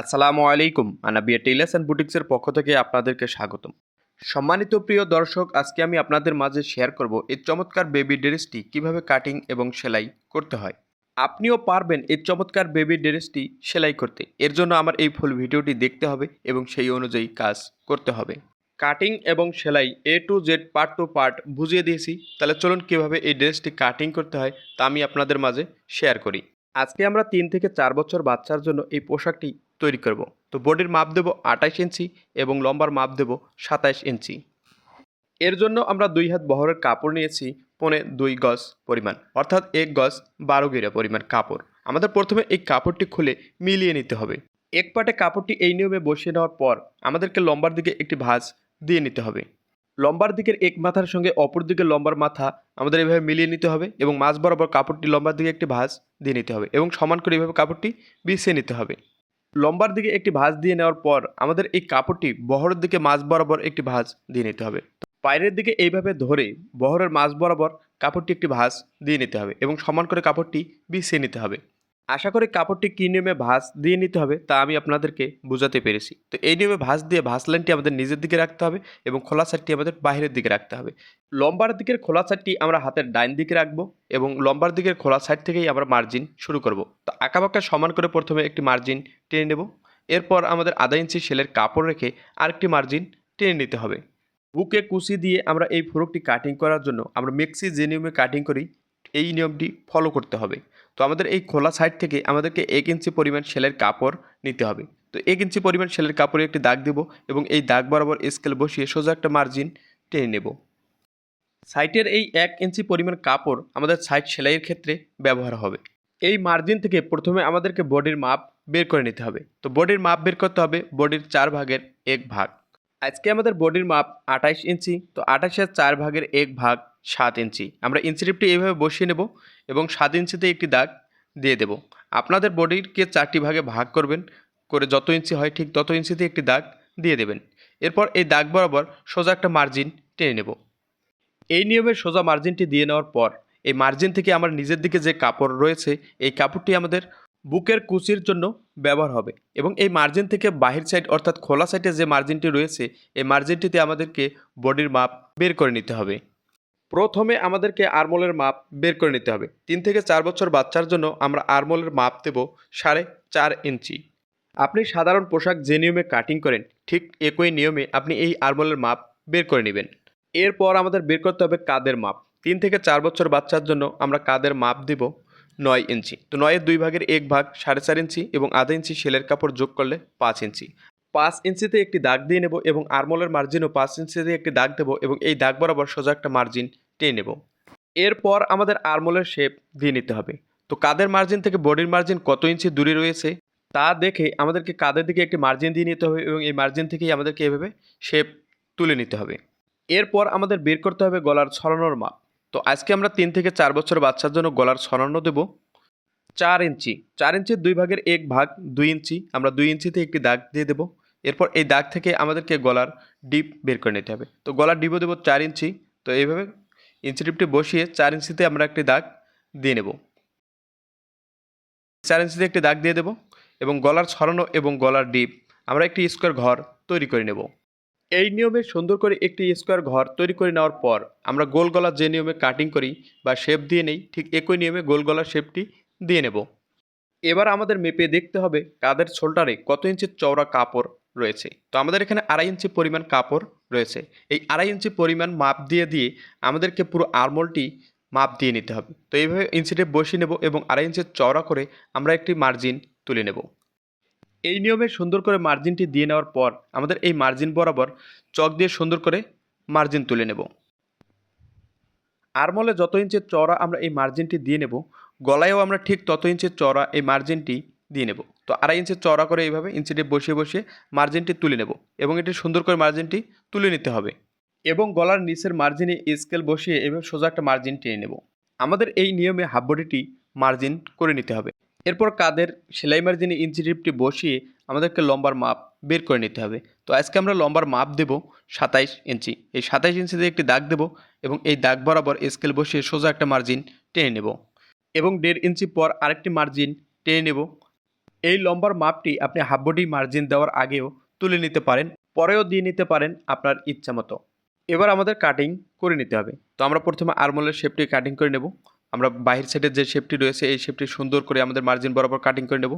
আসসালামু আলাইকুম। Anabia tailors and বুটিক্সের পক্ষ থেকে আপনাদেরকে স্বাগতম। সম্মানিত প্রিয় দর্শক, আজকে আমি আপনাদের মাঝে শেয়ার করব এই চমৎকার বেবি ড্রেসটি কীভাবে কাটিং এবং সেলাই করতে হয়। আপনিও পারবেন এই চমৎকার বেবি ড্রেসটি সেলাই করতে। এর জন্য আমার এই ফুল ভিডিওটি দেখতে হবে এবং সেই অনুযায়ী কাজ করতে হবে। কাটিং এবং সেলাই A to Z part to part বুঝিয়ে দিয়েছি। তাহলে চলুন কীভাবে এই ড্রেসটি কাটিং করতে হয় তা আমি আপনাদের মাঝে শেয়ার করি। আজকে আমরা তিন থেকে চার বছর বাচ্চার জন্য এই পোশাকটি তৈরি করব। তো বডির মাপ দেব আঠাশ ইঞ্চি এবং লম্বার মাপ দেব সাতাইশ ইঞ্চি। এর জন্য আমরা দুই হাত বহরের কাপড় নিয়েছি পনে দুই গজ পরিমাণ, অর্থাৎ এক গজ বারো গিরা পরিমাণ কাপড়। আমাদের প্রথমে এই কাপড়টি খুলে মিলিয়ে নিতে হবে। এক পাটে কাপড়টি এই নিয়মে বসিয়ে নেওয়ার পর আমাদেরকে লম্বার দিকে একটি ভাঁজ দিয়ে নিতে হবে। লম্বার দিকের এক মাথার সঙ্গে অপর দিকের লম্বার মাথা আমাদের এভাবে মিলিয়ে নিতে হবে এবং মাঝ বরাবর কাপড়টি লম্বার দিকে একটি ভাঁজ দিয়ে নিতে হবে এবং সমান করে এভাবে কাপড়টি বিছিয়ে নিতে হবে। লম্বার দিকে একটি ভাঁজ দিয়ে নেওয়ার পর আমাদের এই কাপড়টি বহরের দিকে মাছ বরাবর একটি ভাঁজ দিয়ে নিতে হবে। পায়ের দিকে এইভাবে ধরে বহরের মাছ বরাবর কাপড়টি একটি ভাঁজ দিয়ে নিতে হবে এবং সমান করে কাপড়টি বিছিয়ে নিতে হবে। আশা করি কাপড়টি কী নিয়মে ভাঁজ দিয়ে নিতে হবে তা আমি আপনাদেরকে বোঝাতে পেরেছি। তো এই নিয়মে ভাঁজ দিয়ে ভাঁজ লাইনটি আমাদের নিজের দিকে রাখতে হবে এবং খোলা সাইডটি আমাদের বাইরের দিকে রাখতে হবে। লম্বার দিকের খোলা সাইডটি আমরা হাতের ডাইন দিকে রাখব এবং লম্বার দিকের খোলা সাইড থেকেই আমরা মার্জিন শুরু করব। তো আঁকাবাঁকা সমান করে প্রথমে একটি মার্জিন টেনে নেব। এরপর আমাদের আধা ইঞ্চি সেলের কাপড় রেখে আরেকটি মার্জিন টেনে নিতে হবে। বুকে কুচি দিয়ে আমরা এই ফ্রকটি কাটিং করার জন্য আমরা মেক্সি যে নিয়মে কাটিং করি, এই নিয়মটি ফলো করতে হবে। তো আমাদের এই খোলা সাইড থেকে আমাদেরকে এক ইঞ্চি পরিমাণ সেলের কাপড় নিতে হবে। তো এক ইঞ্চি পরিমাণ সেলের কাপড়ে একটি দাগ দেব এবং এই দাগ বরাবর স্কেল বসিয়ে সোজা একটা মার্জিন টেনে নেব। সাইটের এই এক ইঞ্চি পরিমাণ কাপড় আমাদের সাইড সেলাইয়ের ক্ষেত্রে ব্যবহার হবে। এই মার্জিন থেকে প্রথমে আমাদেরকে বডির মাপ বের করে নিতে হবে। তো বডির মাপ বের করতে হবে বডির চার ভাগের এক ভাগ। আজকে আমাদের বডির মাপ আঠাইশ ইঞ্চি, তো আঠাশের চার ভাগের এক ভাগ সাত ইঞ্চি। আমরা ইঞ্চি টিপটি এইভাবে বসিয়ে নেব এবং সাত ইঞ্চিতে একটি দাগ দিয়ে দেব। আপনাদের বডিকে চারটি ভাগে ভাগ করবেন। করে যত ইঞ্চি হয় ঠিক তত ইঞ্চিতে একটি দাগ দিয়ে দেবেন। এরপর এই দাগ বরাবর সোজা একটা মার্জিন টেনে নেব। এই নিয়মের সোজা মার্জিনটি দিয়ে নেওয়ার পর এই মার্জিন থেকে আমার নিজের দিকে যে কাপড় রয়েছে, এই কাপড়টি আমাদের বুকের কুচির জন্য ব্যবহার হবে এবং এই মার্জিন থেকে বাহির সাইড অর্থাৎ খোলা সাইডে যে মার্জিনটি রয়েছে, এই মার্জিনটিতে আমাদেরকে বডির মাপ বের করে নিতে হবে। প্রথমে আমাদেরকে আরমোলের মাপ বের করে নিতে হবে। তিন থেকে চার বছর বাচ্চার জন্য আমরা আরমোলের মাপ দেব সাড়ে চার ইঞ্চি। আপনি সাধারণ পোশাক যে নিয়মে কাটিং করেন, ঠিক একই নিয়মে আপনি এই আরমোলের মাপ বের করে নেবেন। এরপর আমাদের বের করতে হবে কাদের মাপ। তিন থেকে চার বছর বাচ্চার জন্য আমরা কাদের মাপ দেব? নয় ইঞ্চি। তো নয়ের দুই ভাগের এক ভাগ সাড়ে চার ইঞ্চি এবং আধা ইঞ্চি সেলের কাপড় যোগ করলে পাঁচ ইঞ্চি। পাঁচ ইঞ্চিতে একটি দাগ দিয়ে নেব এবং আরমোলের মার্জিনও পাঁচ ইঞ্চিতে একটি দাগ দেবো এবং এই দাগ বরাবর সোজা একটা মার্জিন টেনে নেব। এরপর আমাদের আরমোলের শেপ দিয়ে নিতে হবে। তো কাদের মার্জিন থেকে বডির মার্জিন কত ইঞ্চি দূরে রয়েছে তা দেখে আমাদেরকে কাদের দিকে একটি মার্জিন দিয়ে নিতে হবে এবং এই মার্জিন থেকেই আমাদেরকে এভাবে শেপ তুলে নিতে হবে। এরপর আমাদের বের করতে হবে গলার ছড়ানোর মাপ। তো আজকে আমরা তিন থেকে চার বছর বাচ্চার জন্য গলার ছড়ানো দেব। চার ইঞ্চি, চার ইঞ্চির দুই ভাগের এক ভাগ দুই ইঞ্চি, আমরা দুই ইঞ্চিতে একটি দাগ দিয়ে দেবো। এরপর এই দাগ থেকে আমাদেরকে গলার ডিপ বের করে নিতে হবে। তো গলার ডিপও দেবো চার ইঞ্চি, তো এইভাবে ইঞ্চি ডিপটি বসিয়ে চার ইঞ্চিতে আমরা একটি দাগ দিয়ে নেব। চার ইঞ্চিতে একটি দাগ দিয়ে দেব এবং গলার ছড়ানো এবং গলার ডিপ আমরা একটি স্কোয়ার ঘর তৈরি করে নেব। এই নিয়মে সুন্দর করে একটি স্কোয়ার ঘর তৈরি করে নেওয়ার পর আমরা গোল গলার যে নিয়মে কাটিং করি বা শেপ দিয়ে নেই, ঠিক একই নিয়মে গোল গলার শেপটি দিয়ে নেব। এবার আমাদের মেপে দেখতে হবে কাদের শোল্ডারে কত ইঞ্চির চওড়া কাপড় রয়েছে। তো আমাদের এখানে আড়াই ইঞ্চি পরিমাণ কাপড় রয়েছে। এই আড়াই ইঞ্চি পরিমাণ মাপ দিয়ে দিয়ে আমাদেরকে পুরো আরমোলটি মাপ দিয়ে নিতে হবে। তো এইভাবে ইঞ্চিটে বসিয়ে নেব এবং আড়াই ইঞ্চির চওড়া করে আমরা একটি মার্জিন তুলে নেব। এই নিয়মে সুন্দর করে মার্জিনটি দিয়ে নেওয়ার পর আমাদের এই মার্জিন বরাবর চক দিয়ে সুন্দর করে মার্জিন তুলে নেব। আরমলে যত ইঞ্চের চওড়া আমরা এই মার্জিনটি দিয়ে নেব গলায়ও আমরা ঠিক তত ইঞ্চের চড়া এই মার্জিনটি দিয়ে নেব। তো আড়াই ইঞ্চের চড়া করে এইভাবে ইঞ্চিটি বসিয়ে বসিয়ে মার্জিনটি তুলে নেব এবং এটি সুন্দর করে মার্জিনটি তুলে নিতে হবে এবং গলার নিচের মার্জিনে স্কেল বসিয়ে এভাবে সোজা একটা মার্জিন টেনে নেব। আমাদের এই নিয়মে হাফ বডিটি মার্জিন করে নিতে হবে। এরপর কাদের সেলাই মার্জিনে ইঞ্চি টিপটি বসিয়ে আমাদেরকে লম্বার মাপ বের করে নিতে হবে। তো আজকে আমরা লম্বার মাপ দেব সাতাইশ ইঞ্চি। এই সাতাইশ ইঞ্চিতে একটি দাগ দেব এবং এই দাগ বরাবর স্কেল বসিয়ে সোজা একটা মার্জিন টেনে নেব। এবং দেড় ইঞ্চি পর আরেকটি মার্জিন টেনে নেব। এই লম্বার মাপটি আপনি হাফ বডি মার্জিন দেওয়ার আগেও তুলে নিতে পারেন, পরেও দিয়ে নিতে পারেন আপনার ইচ্ছা মতো। এবার আমাদের কাটিং করে নিতে হবে। তো আমরা প্রথমে আরমোলের শেপটি কাটিং করে নেব। আমরা বাহির সাইডের যে শেপটি রয়েছে, এই শেপটি সুন্দর করে আমাদের মার্জিন বরাবর কাটিং করে নেব।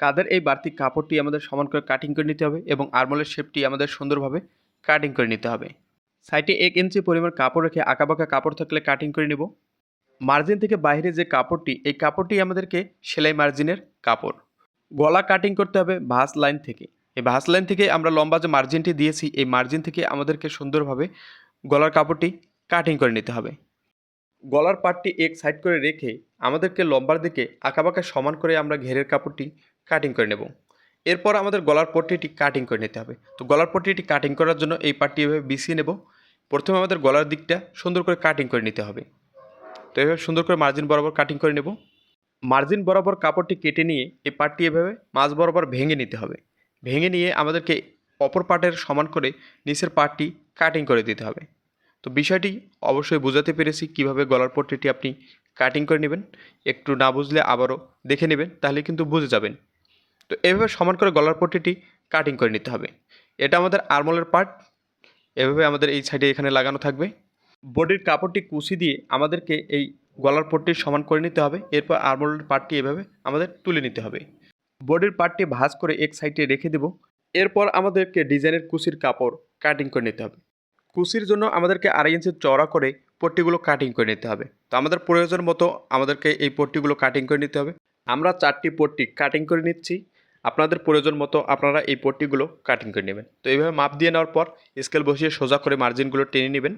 কাদের এই বাড়তি কাপড়টি আমাদের সমান করে কাটিং করে নিতে হবে এবং আরমোলের শেপটি আমাদের সুন্দরভাবে কাটিং করে নিতে হবে। সাইডে এক ইঞ্চি পরিমাণ কাপড় রেখে আঁকাবাঁকা কাপড় থাকলে কাটিং করে নেব। মার্জিন থেকে বাইরে যে কাপড়টি, এই কাপড়টি আমাদেরকে সেলাই মার্জিনের কাপড়। গলা কাটিং করতে হবে ভাঁজ লাইন থেকে। এই ভাঁজ লাইন থেকে আমরা লম্বা যে মার্জিনটি দিয়েছি, এই মার্জিন থেকে আমাদেরকে সুন্দরভাবে গলার কাপড়টি কাটিং করে নিতে হবে। গলার পাটটি এক সাইড করে রেখে আমাদেরকে লম্বার দিকে আঁকাবাঁকা সমান করে আমরা ঘেরের কাপড়টি কাটিং করে নেব। এরপর আমাদের গলার পট্টিটি কাটিং করে নিতে হবে। তো গলার পট্টিটি কাটিং করার জন্য এই পাটটি এভাবে বিছিয়ে নেব। প্রথমে আমাদের গলার দিকটা সুন্দর করে কাটিং করে নিতে হবে। তো এভাবে সুন্দর করে মার্জিন বরাবর কাটিং করে নেব। মার্জিন বরাবর কাপড়টি কেটে নিয়ে এই পাটটি এভাবে মাঝ বরাবর ভেঙে নিতে হবে। ভেঙে নিয়ে আমাদেরকে অপর পাটের সমান করে নিচের পাটটি কাটিং করে দিতে হবে। তো বিষয়টি অবশ্যই বোঝাতে পেরেছি কীভাবে গলার পট্টিটি আপনি কাটিং করে নেবেন। একটু না বুঝলে আবারও দেখে নেবেন, তাহলে কিন্তু বুঝে যাবেন। তো এভাবে সমান করে গলার পট্টিটি কাটিং করে নিতে হবে। এটা আমাদের আরমোলের পার্ট এভাবে আমাদের এই সাইডে এখানে লাগানো থাকবে। বডির কাপড়টি কুচি দিয়ে আমাদেরকে এই গলার পট্টি সমান করে নিতে হবে। এরপর আরমোলের পার্টটি এভাবে আমাদের তুলে নিতে হবে। বডির পার্টটি ভাঁজ করে এক সাইডে রেখে দেব। এরপর আমাদেরকে ডিজাইনের কুচির কাপড় কাটিং করে নিতে হবে। কুচির জন্য আমাদেরকে আড়াই ইঞ্চি চড়া করে পট্টিগুলো কাটিং করে নিতে হবে। তো আমাদের প্রয়োজন মতো আমাদেরকে এই পট্টিগুলো কাটিং করে নিতে হবে। আমরা চারটি পট্টি কাটিং করে নিচ্ছি। আপনাদের প্রয়োজন মতো আপনারা এই পট্টিগুলো কাটিং করে নেবেন। তো এইভাবে মাপ দিয়ে নেওয়ার পর স্কেল বসিয়ে সোজা করে মার্জিনগুলো টেনে নেবেন।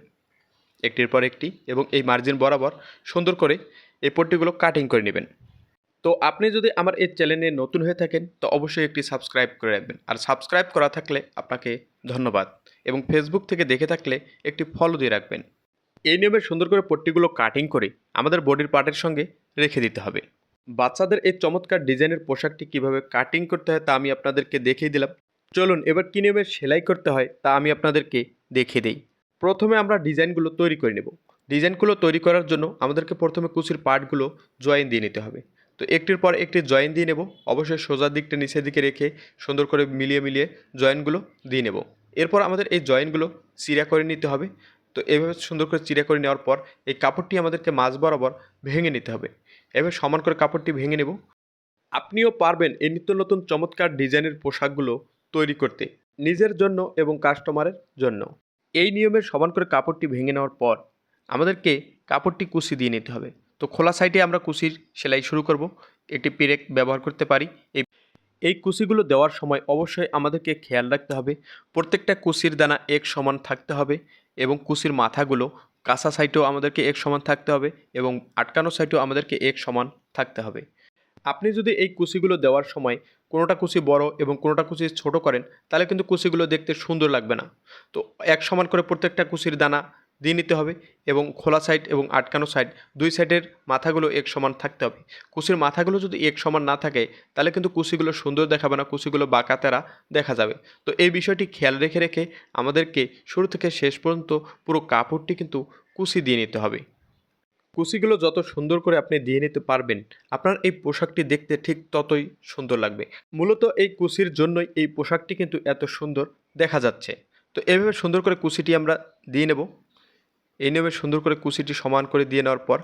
একটির পর একটি এবং এই মার্জিন বরাবর সুন্দর করে এই পট্টিগুলো কাটিং করে নেবেন। তো আপনি যদি আমার এই চ্যানেলে নতুন হয়ে থাকেন, তো অবশ্যই একটি সাবস্ক্রাইব করে রাখবেন। আর সাবস্ক্রাইব করা থাকলে আপনাকে ধন্যবাদ এবং ফেসবুক থেকে দেখে থাকলে একটি ফলো দিয়ে রাখবেন। এই নিয়মে সুন্দর করে পট্টিগুলো কাটিং করে আমাদের বডির পার্টের সঙ্গে রেখে দিতে হবে। বাচ্চাদের এই চমৎকার ডিজাইনের পোশাকটি কীভাবে কাটিং করতে হয় তা আমি আপনাদেরকে দেখিয়ে দিলাম। চলুন এবার কী নিয়মে সেলাই করতে হয় তা আমি আপনাদেরকে দেখিয়ে দিই। প্রথমে আমরা ডিজাইনগুলো তৈরি করে নেব। ডিজাইনগুলো তৈরি করার জন্য আমাদেরকে প্রথমে কুচির পার্টগুলো জয়েন দিয়ে নিতে হবে। তো একটির পর একটি জয়েন দিয়ে নেব। অবশ্যই সোজা দিকটা নিচের দিকে রেখে সুন্দর করে মিলিয়ে মিলিয়ে জয়েনগুলো দিয়ে নেব। এরপর আমাদের এই জয়েনগুলো চিরা করে নিতে হবে। তো এভাবে সুন্দর করে চিরা করে নেওয়ার পর এই কাপড়টি আমাদেরকে মাঝ বরাবর ভেঙে নিতে হবে। এভাবে সমান করে কাপড়টি ভেঙে নেব। আপনিও পারবেন এই নিত্য নতুন চমৎকার ডিজাইনের পোশাকগুলো তৈরি করতে নিজের জন্য এবং কাস্টমারের জন্য। এই নিয়মের সমান করে কাপড়টি ভেঙে নেওয়ার পর আমাদেরকে কাপড়টি কুচি দিয়ে নিতে হবে। তো খোলা সাইডে আমরা কুচির সেলাই শুরু করব। একটি পেরেক ব্যবহার করতে পারি। এই এই কুচিগুলো দেওয়ার সময় অবশ্যই আমাদেরকে খেয়াল রাখতে হবে। প্রত্যেকটা কুচির দানা এক সমান থাকতে হবে এবং কুচির মাথাগুলো কাঁচা সাইটেও আমাদেরকে এক সমান থাকতে হবে এবং আটকানো সাইডেও আমাদেরকে এক সমান থাকতে হবে। আপনি যদি এই কুচিগুলো দেওয়ার সময় কোনোটা কুচি বড় এবং কোনোটা কুচি ছোট করেন, তাহলে কিন্তু কুচিগুলো দেখতে সুন্দর লাগবে না। তো এক সমান করে প্রত্যেকটা কুচির দানা দিয়ে নিতে হবে এবং খোলা সাইড এবং আটকানো সাইড দুই সাইডের মাথাগুলো এক সমান থাকতে হবে। কুচির মাথাগুলো যদি এক সমান না থাকে, তাহলে কিন্তু কুচিগুলো সুন্দর দেখাবে না কুচিগুলো বাঁকাতেরা দেখা যাবে। তো এই বিষয়টি খেয়াল রেখে রেখে আমাদেরকে শুরু থেকে শেষ পর্যন্ত পুরো কাপড়টি কিন্তু কুচি দিয়ে নিতে হবে। কুচিগুলো যত সুন্দর করে আপনি দিয়ে নিতে পারবেন, আপনার এই পোশাকটি দেখতে ঠিক ততই সুন্দর লাগবে। মূলত এই কুচির জন্যই এই পোশাকটি কিন্তু এত সুন্দর দেখা যাচ্ছে। তো এভাবে সুন্দর করে কুচিটি আমরা দিয়ে নেব। এই নিয়মে সুন্দর করে কুচিটি সমান করে দিয়ে নেওয়ার পর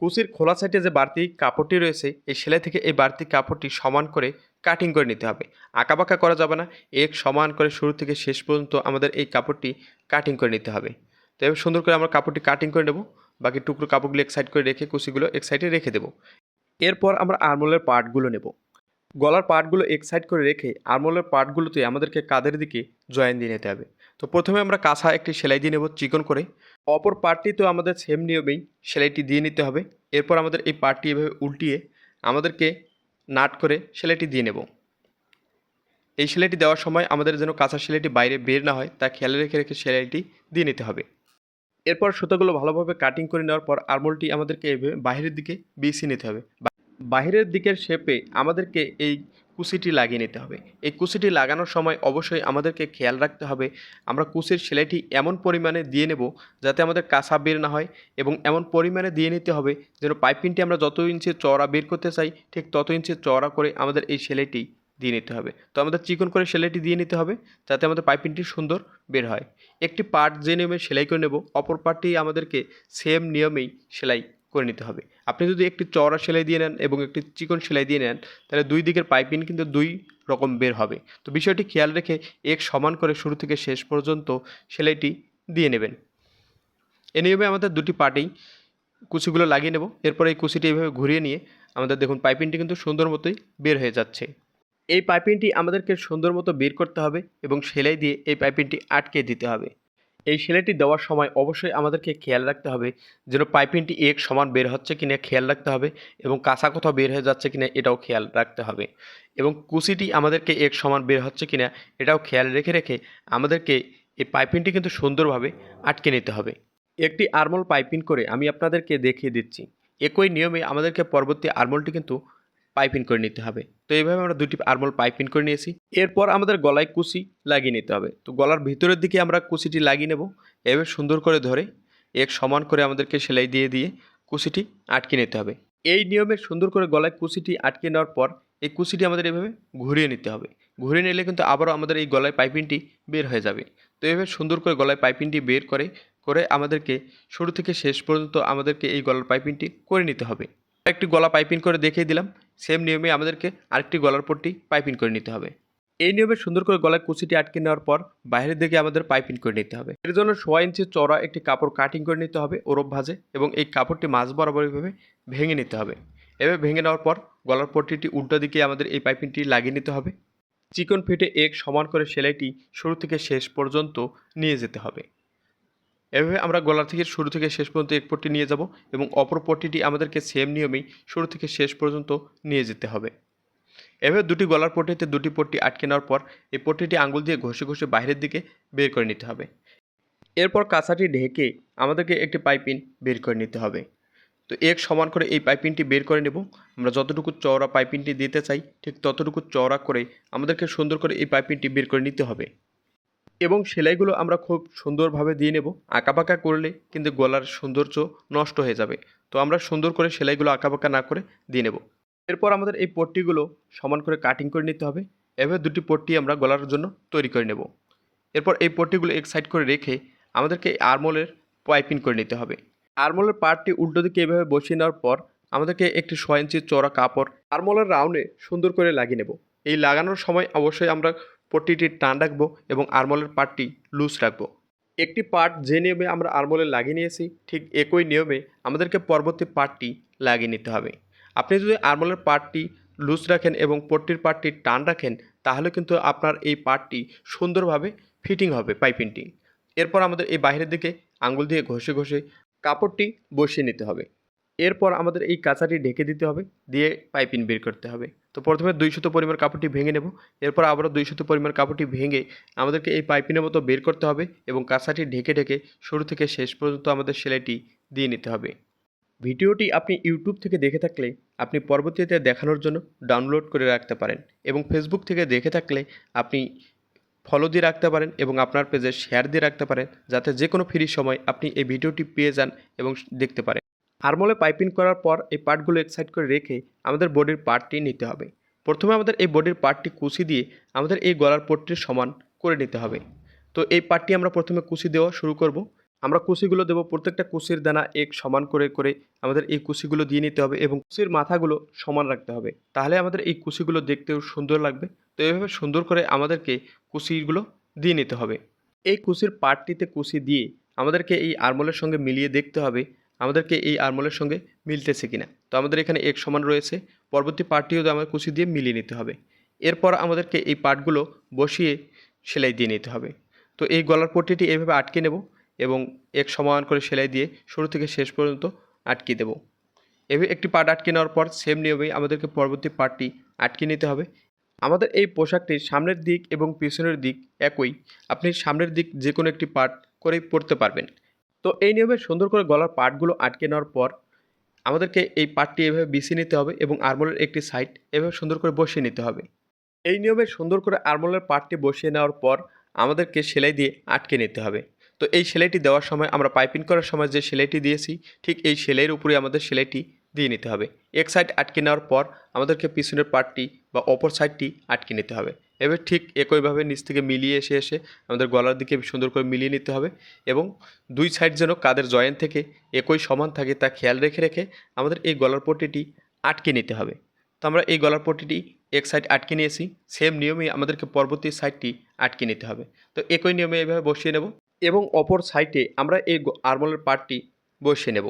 কুচির খোলা সাইডে যে বাড়তি কাপড়টি রয়েছে, এই সেলাই থেকে এই বাড়তি কাপড়টি সমান করে কাটিং করে নিতে হবে। আঁকাবাঁকা করা যাবে না, এক সমান করে শুরু থেকে শেষ পর্যন্ত আমাদের এই কাপড়টি কাটিং করে নিতে হবে। তো এবার সুন্দর করে আমরা কাপড়টি কাটিং করে নেব। বাকি টুকরো কাপড়গুলো এক সাইড করে রেখে কুচিগুলো এক সাইডে রেখে দেবো। এরপর আমরা আরমোলের পার্টগুলো নেব। গলার পার্টগুলো এক সাইড করে রেখে আরমোলের পার্টগুলোতে আমাদেরকে কাঁধের দিকে জয়েন দিয়ে নিতে হবে। তো প্রথমে আমরা কাঁচা একটি সেলাই দিয়ে নেব চিকন করে। অপর পার্টটি তো আমাদের সেম নিয়মেই সেলাইটি দিয়ে নিতে হবে। এরপর আমাদের এই পার্টটি এভাবে উল্টিয়ে আমাদেরকে নাট করে সেলাইটি দিয়ে নেব। এই সেলাইটি দেওয়ার সময় আমাদের যেন কাঁচা সেলাইটি বাইরে বের না হয়, তা খেয়াল রেখে রেখে সেলাইটি দিয়ে নিতে হবে। এরপর সুতোগুলো ভালোভাবে কাটিং করে নেওয়ার পর আরমোলটি আমাদেরকে এভাবে বাইরের দিকে বিছিয়ে নিতে হবে। বা- বাইরের দিকের শেপে আমাদেরকে এই কুচিটি লাগিয়ে নিতে হবে। এই কুচিটি লাগানোর সময় অবশ্যই আমাদেরকে খেয়াল রাখতে হবে, আমরা কুচির সেলাইটি এমন পরিমাণে দিয়ে নেব যাতে আমাদের কাঁচা বের না হয় এবং এমন পরিমাণে দিয়ে নিতে হবে যেন পাইপিংটি আমরা যত ইঞ্চি চওড়া বের করতে চাই, ঠিক তত ইঞ্চি চওড়া করে আমাদের এই সেলাইটি দিয়ে নিতে হবে। তো আমাদের চিকন করে সেলাইটি দিয়ে নিতে হবে, যাতে আমাদের পাইপিংটি সুন্দর বের হয়। একটি পার্ট যে নিয়মে সেলাই করে নেব, অপর পার্টটি আমাদেরকে সেম নিয়মেই সেলাই করে নিতে হবে। আপনি যদি একটি চওড়া সেলাই দিয়ে নেন এবং একটি চিকন সেলাই দিয়ে নেন, তাহলে দুই দিকের পাইপিং কিন্তু দুই রকম বের হবে। তো বিষয়টি খেয়াল রেখে এক সমান করে শুরু থেকে শেষ পর্যন্ত সেলাইটি দিয়ে নেবেন। এ নিয়মে আমাদের দুটি পার্টেই কুচিগুলো লাগিয়ে নেব। এরপর এই কুচিটি এইভাবে ঘুরিয়ে নিয়ে আমাদের দেখুন পাইপিংটি কিন্তু সুন্দর মতোই বের হয়ে যাচ্ছে। এই পাইপিংটি আমাদেরকে সুন্দর মতো বের করতে হবে এবং সেলাই দিয়ে এই পাইপিংটি আটকে দিতে হবে। এই সেলাইটি দেওয়ার সময় অবশ্যই আমাদেরকে খেয়াল রাখতে হবে যেন পাইপিংটি এক সমান বের হচ্ছে কিনা খেয়াল রাখতে হবে এবং কাঁচা কোথাও বের হয়ে যাচ্ছে কিনা এটাও খেয়াল রাখতে হবে এবং কুচিটি আমাদেরকে এক সমান বের হচ্ছে কিনা এটাও খেয়াল রেখে রেখে আমাদেরকে এই পাইপিংটি কিন্তু সুন্দরভাবে আটকে নিতে হবে। একটি আরমোল পাইপিং করে আমি আপনাদেরকে দেখিয়ে দিচ্ছি। একই নিয়মে আমাদেরকে পরবর্তী আরমোলটি কিন্তু পাইপিং করে নিতে হবে। তো এইভাবে আমরা দুটি আরমোল পাইপিং করে নিয়েছি। এরপর আমাদের গলায় কুচি লাগিয়ে নিতে হবে। তো গলার ভিতরের দিকে আমরা কুচিটি লাগিয়ে নেব। এভাবে সুন্দর করে ধরে এক সমান করে আমাদেরকে সেলাই দিয়ে দিয়ে কুচিটি আটকে নিতে হবে। এই নিয়মে সুন্দর করে গলায় কুচিটি আটকে নেওয়ার পর এই কুচিটি আমাদের এভাবে ঘুরিয়ে নিতে হবে। ঘুরিয়ে নিলে কিন্তু আবারও আমাদের এই গলায় পাইপিংটি বের হয়ে যাবে। তো এভাবে সুন্দর করে গলায় পাইপিংটি বের করে করে আমাদেরকে শুরু থেকে শেষ পর্যন্ত আমাদেরকে এই গলার পাইপিংটি করে নিতে হবে। একটি গলা পাইপিং করে দেখিয়ে দিলাম। সেম নিয়মে আমাদেরকে আরেকটি গলার পট্টি পাইপিং করে নিতে হবে। এই নিয়মে সুন্দর করে গলায় কুচিটি আটকে নেওয়ার পর বাইরের দিকে আমাদের পাইপিং করে নিতে হবে। এর জন্য সোয়া ইঞ্চি চড়া একটি কাপড় কাটিং করে নিতে হবে ওরব ভাজে এবং এই কাপড়টি মাঝ বরাবর এইভাবে ভেঙে নিতে হবে। এভাবে ভেঙে নেওয়ার পর গলার পট্টিটি উল্টো দিকে আমাদের এই পাইপিংটি লাগিয়ে নিতে হবে। চিকন ফিটে এক সমান করে সেলাইটি শুরু থেকে শেষ পর্যন্ত নিয়ে যেতে হবে। এভাবে আমরা গলা থেকে শুরু থেকে শেষ পর্যন্ত এক পট্টি নিয়ে যাব এবং অপর পট্টিটি আমাদেরকে সেম নিয়মেই শুরু থেকে শেষ পর্যন্ত নিয়ে যেতে হবে। এভাবে দুটি গলার পট্টিতে দুটি পট্টি আটকে নেওয়ার পর এই পট্টিটি আঙুল দিয়ে ঘষে ঘষে বাইরের দিকে বের করে নিতে হবে। এরপর কাঁচাটি ঢেকে আমাদেরকে একটি পাইপিন বের করে নিতে হবে। তো এক সমান করে এই পাইপিনটি বের করে নেব। আমরা যতটুকু চওড়া পাইপিনটি দিতে চাই, ঠিক ততটুকু চওড়া করে আমাদেরকে সুন্দর করে এই পাইপিনটি বের করে নিতে হবে। এবং সেলাইগুলো আমরা খুব সুন্দরভাবে দিয়ে নেব। আঁকাবাঁকা করলে কিন্তু গলার সৌন্দর্য নষ্ট হয়ে যাবে। তো আমরা সুন্দর করে সেলাইগুলো আঁকাবাঁকা না করে দিয়ে নেব। এরপর আমাদের এই পট্টিগুলো সমান করে কাটিং করে নিতে হবে। এভাবে দুটি পট্টি আমরা গলার জন্য তৈরি করে নেব। এরপর এই পট্টিগুলো এক সাইড করে রেখে আমাদেরকে আরমোলের পাইপিং করে নিতে হবে। আরমোলের পার্টটি উল্টো দিকে এভাবে বসিয়ে নেওয়ার পর আমাদেরকে একটি ছয় ইঞ্চি চড়া কাপড় আরমোলের রাউন্ডে সুন্দর করে লাগিয়ে নেব। এই লাগানোর সময় অবশ্যই আমরা পট্টিটি টান রাখব এবং আরমোলের পার্টটি লুজ রাখব। একটি পার্ট যে নিয়মে আমরা আরমোলে লাগিয়ে নিয়েছি, ঠিক একই নিয়মে আমাদেরকে পরবর্তী পার্টটি লাগিয়ে নিতে হবে। আপনি যদি আরমোলের পার্টটি লুজ রাখেন এবং পট্টির পার্টটি টান রাখেন, তাহলে কিন্তু আপনার এই পার্টটি সুন্দরভাবে ফিটিং হবে পাইপিংটি। এরপর আমাদের এই বাইরের দিকে আঙুল দিয়ে ঘষে ঘষে কাপড়টি বসিয়ে নিতে হবে। এরপর আমাদের এই কাঁচাটি ঢেকে দিতে হবে, দিয়ে পাইপিং বের করতে হবে। তো প্রথমে দুই শত পরিমাণ কাপড়টি ভেঙে নেব, এরপর আবারও দুই শত পরিমাণ কাপড়টি ভেঙে আমাদেরকে এই পাইপিনের মতো বের করতে হবে এবং কাঁচাটি ঢেকে ঢেকে শুরু থেকে শেষ পর্যন্ত আমাদের সেলাইটি দিয়ে নিতে হবে। ভিডিওটি আপনি ইউটিউব থেকে দেখে থাকলে আপনি পরবর্তীতে দেখানোর জন্য ডাউনলোড করে রাখতে পারেন এবং ফেসবুক থেকে দেখে থাকলে আপনি ফলো দিয়ে রাখতে পারেন এবং আপনার পেজে শেয়ার দিয়ে রাখতে পারেন, যাতে যে কোনো ফ্রি সময় আপনি এই ভিডিওটি পেয়ে যান এবং দেখতে পারেন। আরমোলে পাইপিং করার পর এই পার্টগুলো এক সাইড করে রেখে আমাদের বডির পার্টটি নিতে হবে। প্রথমে আমাদের এই বডির পার্টটি কুচি দিয়ে আমাদের এই গলার পট্টির সমান করে নিতে হবে। তো এই পার্টটি আমরা প্রথমে কুচি দেওয়া শুরু করব। আমরা কুচিগুলো দেবো, প্রত্যেকটা কুচির দানা এক সমান করে করে আমাদের এই কুচিগুলো দিয়ে নিতে হবে এবং কুচির মাথাগুলো সমান রাখতে হবে। তাহলে আমাদের এই কুচিগুলো দেখতেও সুন্দর লাগবে। তো এইভাবে সুন্দর করে আমাদেরকে কুচিগুলো দিয়ে নিতে হবে। এই কুচির পার্টটিতে কুচি দিয়ে আমাদেরকে এই আরমোলের সঙ্গে মিলিয়ে দেখতে হবে আমাদেরকে এই আরমোলের সঙ্গে মিলতেছে কিনা। তো আমাদের এখানে এক সমান রয়েছে, পরবর্তী পার্টটিও আমাদের কুচি দিয়ে মিলিয়ে নিতে হবে। এরপর আমাদেরকে এই পার্টগুলো বসিয়ে সেলাই দিয়ে নিতে হবে। তো এই গলার পট্টিটি এভাবে আটকে নেব এবং এক সমান করে সেলাই দিয়ে শুরু থেকে শেষ পর্যন্ত আটকে দেব। এভাবে একটি পার্ট আটকে নেওয়ার পর সেম নিয়মেই আমাদেরকে পরবর্তী পার্টটি আটকে নিতে হবে। আমাদের এই পোশাকটির সামনের দিক এবং পিছনের দিক একই। আপনি সামনের দিক যে কোনো একটি পার্ট করেই পরতে পারবেন। তো এই নিয়মে সুন্দর করে গলার পার্টগুলো আটকে নেওয়ার পর আমাদেরকে এই পার্টটি এভাবে বিছিয়ে নিতে হবে এবং আরমোলের একটি সাইড এভাবে সুন্দর করে বসিয়ে নিতে হবে। এই নিয়মে সুন্দর করে আরমোলের পার্টটি বসিয়ে নেওয়ার পর আমাদেরকে সেলাই দিয়ে আটকে নিতে হবে। তো এই সেলাইটি দেওয়ার সময় আমরা পাইপিং করার সময় যে সেলাইটি দিয়েছি, ঠিক এই সেলাইয়ের উপরে আমাদের সেলাইটি দিয়ে নিতে হবে। এক সাইড আটকে নেওয়ার পর আমাদেরকে পিছনের পার্টটি বা অপর সাইডটি আটকে নিতে হবে। এবার ঠিক একইভাবে নিচ থেকে মিলিয়ে এসে এসে আমাদের গলার দিকে সুন্দর করে মিলিয়ে নিতে হবে এবং দুই সাইড যেন কাদের জয়েন্ট থেকে একই সমান থাকে তা খেয়াল রেখে রেখে আমাদের এই গলার পট্টিটি আটকে নিতে হবে। তো আমরা এই গলার পট্টিটি এক সাইড আটকে নিয়েছি সেম নিয়মেই আমাদেরকে পরবর্তী সাইডটি আটকে নিতে হবে। তো একই নিয়মে এইভাবে বসিয়ে নেব এবং অপর সাইডে আমরা এই আরমোলের পার্টটি বসিয়ে নেব।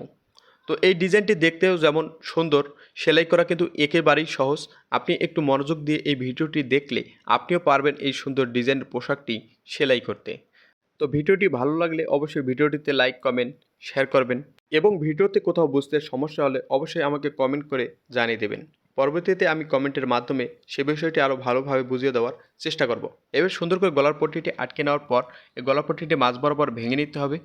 তো এই ডিজাইনটি দেখতেও যেমন সুন্দর, সেলাই করা কিন্তু একেবারেই সহজ। আপনি একটু মনোযোগ দিয়ে এই ভিডিওটি দেখলে আপনিও পারবেন এই সুন্দর ডিজাইনের পোশাকটি সেলাই করতে। তো ভিডিওটি ভালো লাগলে অবশ্যই ভিডিওটিতে লাইক, কমেন্ট, শেয়ার করবেন এবং ভিডিওতে কোথাও বুঝতে সমস্যা হলে অবশ্যই আমাকে কমেন্ট করে জানিয়ে দেবেন। পরবর্তীতে আমি কমেন্টের মাধ্যমে সে বিষয়টি আরও ভালোভাবে বুঝিয়ে দেওয়ার চেষ্টা করব। এবার সুন্দর করে গলার পট্টিটি আটকে নেওয়ার পর, এই গলার পট্টিটি মাঝ বরাবর ভেঙে নিতে হবে।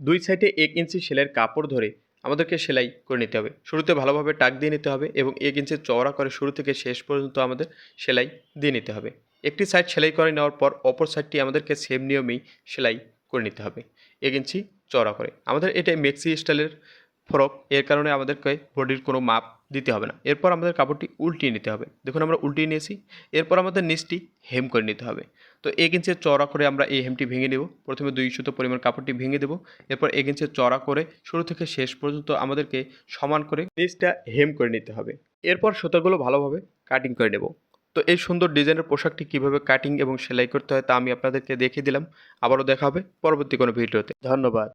দুই সাইডে এক ইঞ্চি সেলের কাপড় ধরে আমাদেরকে সেলাই করে নিতে হবে। শুরুতে ভালোভাবে টাক দিয়ে নিতে হবে এবং এক ইঞ্চি চওড়া করে শুরু থেকে শেষ পর্যন্ত আমাদের সেলাই দিয়ে নিতে হবে। একটি সাইড সেলাই করে নেওয়ার পর অপর সাইডটি আমাদেরকে সেম নিয়মেই সেলাই করে নিতে হবে, এক ইঞ্চি চওড়া করে। আমাদের এটা মেক্সি স্টাইলের ফরক এর কারণে আমাদেরকে বডির কোনো মাপ দিতে হবে না। এরপর আমাদের কাপড়টি উল্টিয়ে নিতে হবে। দেখুন আমরা উল্টিয়ে নিয়েছি, এরপর আমাদের নিচটি হেম করে নিতে হবে। তো এক ইঞ্চের চড়া করে আমরা এই হেমটি ভেঙে নেব। প্রথমে দুই সুতো পরিমাণ কাপড়টি ভেঙে দেবো। এরপর এক ইঞ্চের চড়া করে শুরু থেকে শেষ পর্যন্ত আমাদেরকে সমান করে নিচটা হেম করে নিতে হবে। এরপর সুতোগুলো ভালোভাবে কাটিং করে নেব। তো এই সুন্দর ডিজাইনের পোশাকটি কীভাবে কাটিং এবং সেলাই করতে হয় তা আমি আপনাদেরকে দেখিয়ে দিলাম। আবারও দেখা হবে পরবর্তী কোনো ভিডিওতে। ধন্যবাদ।